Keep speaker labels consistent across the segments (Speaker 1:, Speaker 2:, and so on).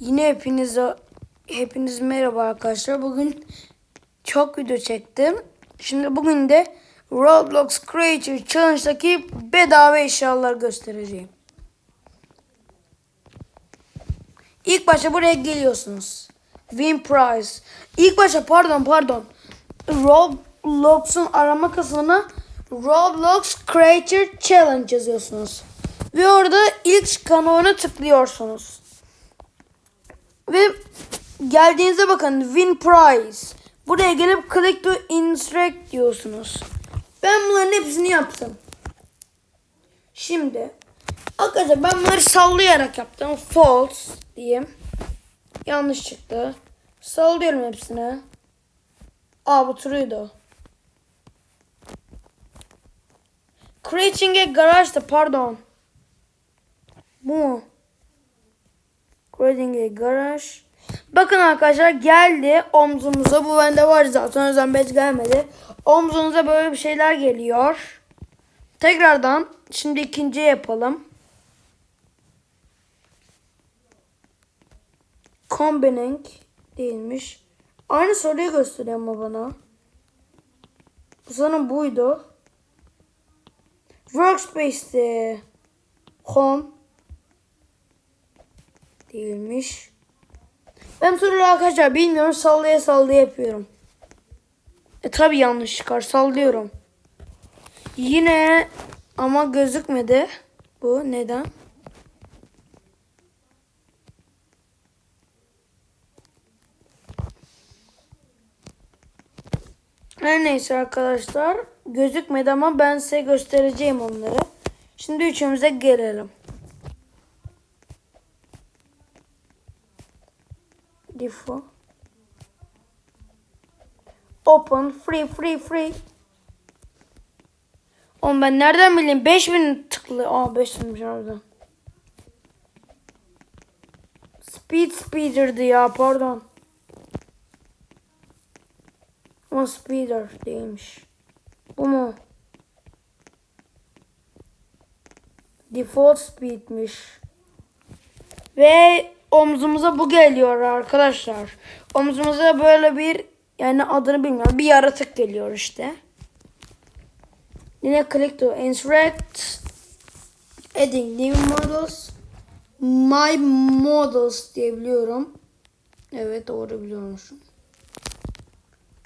Speaker 1: Yine hepinize hepiniz merhaba arkadaşlar. Bugün çok video çektim. Şimdi bugün de Roblox Creature Challenge'daki bedava eşyalar göstereceğim. İlk başta buraya geliyorsunuz. Win prize. İlk başta pardon pardon. Roblox'un arama kısmına Roblox Creature Challenge yazıyorsunuz. Ve orada ilk çıkan tıklıyorsunuz. Ve geldiğinizde bakın win prize. Buraya gelip click to interact diyorsunuz. Ben bunların hepsini yaptım. Şimdi arkadaşlar ben bunları sallayarak yaptım. False diyeyim. Yanlış çıktı. Sallıyorum hepsini. Aa bu true'ydu. Creating a garage pardon. Bu mu? Creating a garage. Bakın arkadaşlar geldi omzumuza. Bu bende var zaten. O yüzden bez gelmedi. Omzunuza böyle bir şeyler geliyor. Tekrardan şimdi ikinci yapalım. Combining değilmiş. Aynı soruyu gösteriyor ama bana. Sanırım buydu. Workspace'te home değilmiş. Ben soruları arkadaşlar bilmiyorum sallaya sallaya yapıyorum. E tabi yanlış çıkar sallıyorum. Yine ama gözükmedi. Bu neden? Her neyse arkadaşlar gözükmedi ama ben size göstereceğim onları. Şimdi üçümüze gelelim. Defo. Open free free free. Oğlum ben nereden bileyim 5000 tıklı. Aa 5000 orada. Speed speeder'dı ya pardon. Ama speeder değilmiş. Bu mu? Default speedmiş. Ve omzumuza bu geliyor arkadaşlar. Omzumuza böyle bir yani adını bilmiyorum bir yaratık geliyor işte. Yine click to interact. Adding new models. My models diyebiliyorum. Evet doğru biliyormuşum.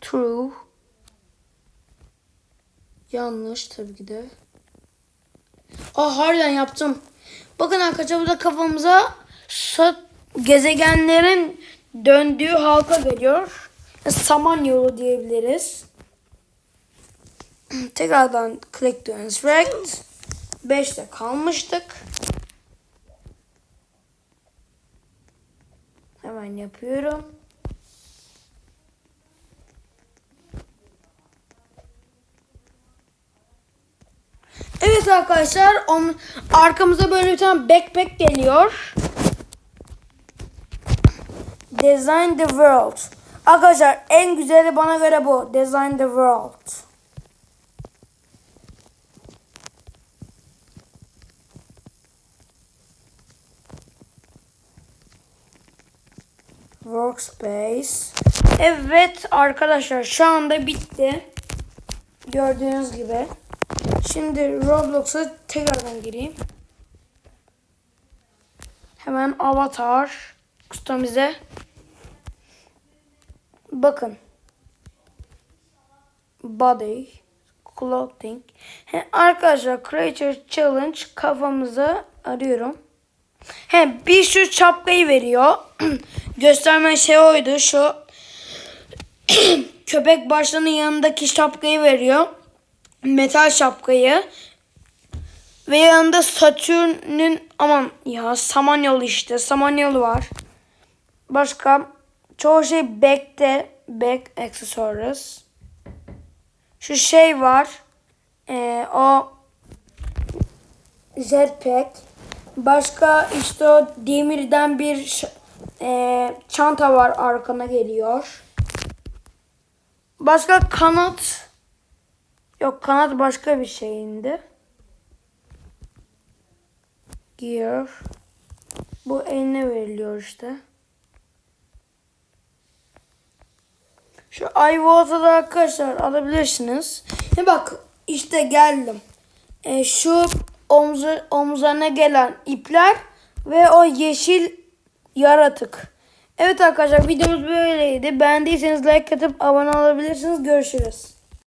Speaker 1: True. Yanlış tabii ki de. Aa harbiden yaptım. Bakın arkadaşlar burada kafamıza sat gezegenlerin döndüğü halka geliyor. Samanyolu diyebiliriz. Tekrardan click to interact. 5'te kalmıştık. Hemen yapıyorum. Evet arkadaşlar on, arkamıza böyle bir tane backpack geliyor. Design the world. Arkadaşlar en güzeli bana göre bu. Design the world. Workspace. Evet arkadaşlar şu anda bitti. Gördüğünüz gibi. Şimdi Roblox'a tekrardan gireyim. Hemen avatar kustomize. Bakın. Body. Clothing. He, arkadaşlar Creature Challenge kafamıza arıyorum. He, bir şu şapkayı veriyor. Gösterme şey oydu şu. köpek başlarının yanındaki şapkayı veriyor metal şapkayı ve yanında Satürn'ün aman ya Samanyolu işte Samanyolu var. Başka çoğu şey back'te back accessories. Şu şey var. Ee, o jetpack. Başka işte o demirden bir e, çanta var arkana geliyor. Başka kanat Yok kanat başka bir şeyindi. Gear. Bu eline veriliyor işte. Şu iWater'ı arkadaşlar alabilirsiniz. Ya bak işte geldim. E, şu omzu, omuzlarına gelen ipler ve o yeşil yaratık. Evet arkadaşlar videomuz böyleydi. Beğendiyseniz like atıp abone olabilirsiniz. Görüşürüz.